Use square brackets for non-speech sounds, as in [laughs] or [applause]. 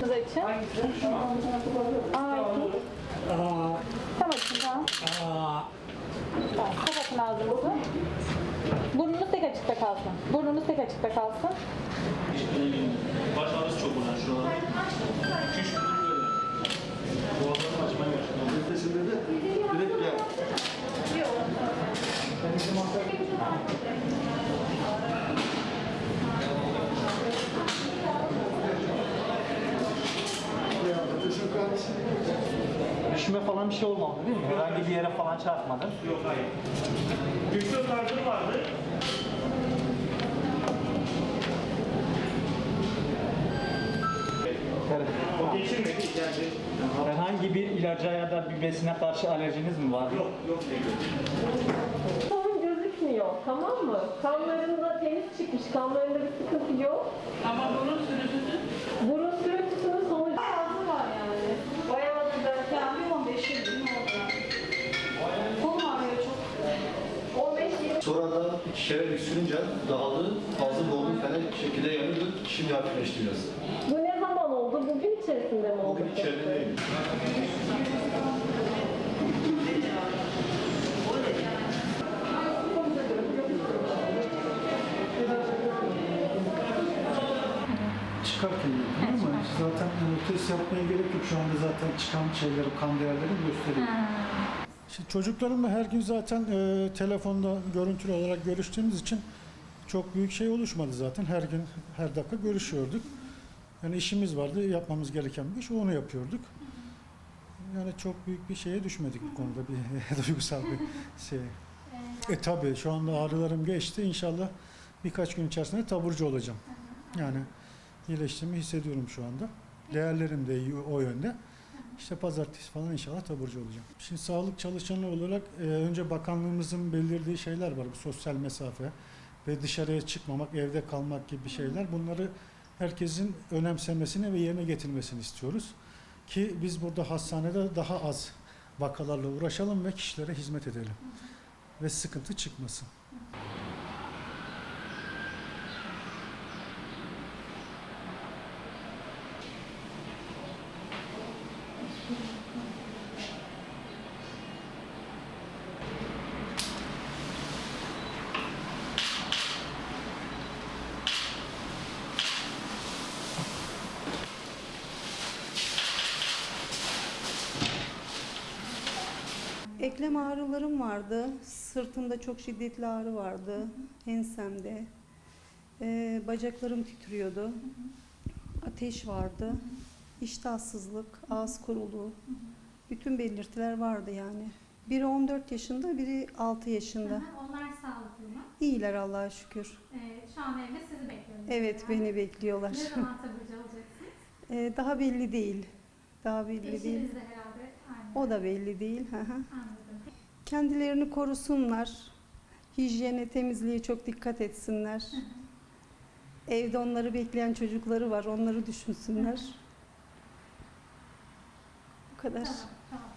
Kız için. Aydın. Kapatın tamam. Tamam, kapatın ağzınızı. Burnunuz tek açıkta kalsın. Burnunuz tek açıkta kalsın. Baş ağrısı çok olan şuralar. Küçük böyle. Boğazlarını açmayı Düşme falan bir şey olmadı değil mi? Herhangi bir yere falan çarpmadı. Yok hayır. Güçlü sargın vardı. O geçirmedi. Yani Herhangi bir ilaca ya da bir besine karşı alerjiniz mi var? yok yok değil. Sorun gözükmüyor tamam mı? Kanlarında temiz çıkmış, kanlarında bir sıkıntı yok. Ama Sonradan iki kere öksürünce dağıldı, boğuldu falan bir şekilde yanıyordu. Şimdi hafifleşti biraz. Bu ne zaman oldu? Bugün içerisinde mi oldu? Bugün içeride değil. çıkarken yapıyor ama zaten e, test yapmaya gerek yok. Şu anda zaten çıkan şeyleri, kan değerleri gösteriyor. Şimdi çocuklarımla her gün zaten e, telefonda görüntülü olarak görüştüğümüz için çok büyük şey oluşmadı zaten. Her gün, her dakika görüşüyorduk. Yani işimiz vardı, yapmamız gereken bir iş, onu yapıyorduk. Yani çok büyük bir şeye düşmedik bu konuda, bir [laughs] duygusal bir şey. E tabii şu anda ağrılarım geçti. İnşallah birkaç gün içerisinde taburcu olacağım. Yani iyileştiğimi hissediyorum şu anda. Değerlerim de iyi o yönde. İşte pazartesi falan inşallah taburcu olacağım. Şimdi sağlık çalışanı olarak e, önce bakanlığımızın belirlediği şeyler var. Bu sosyal mesafe ve dışarıya çıkmamak, evde kalmak gibi şeyler. Bunları herkesin önemsemesini ve yerine getirmesini istiyoruz. Ki biz burada hastanede daha az vakalarla uğraşalım ve kişilere hizmet edelim. Ve sıkıntı çıkmasın. Eklem ağrılarım vardı. Sırtımda çok şiddetli ağrı vardı. Ensemde. Ee, bacaklarım titriyordu. Ateş vardı. İştahsızlık, ağız kuruluğu. Bütün belirtiler vardı yani. Biri 14 yaşında, biri 6 yaşında. Aha, Onlar sağlıklı mı? İyiler Allah'a şükür. Ee, şu an evde sizi bekliyoruz. Evet, beni bekliyorlar. Ne zaman taburcu olacaksınız? [laughs] Ee, daha belli değil. Daha belli değil. Eşiniz de herhalde. O da belli değil. Kendilerini korusunlar. Hijyene, temizliğe çok dikkat etsinler. Evde onları bekleyen çocukları var. Onları düşünsünler. Bu kadar. Tamam.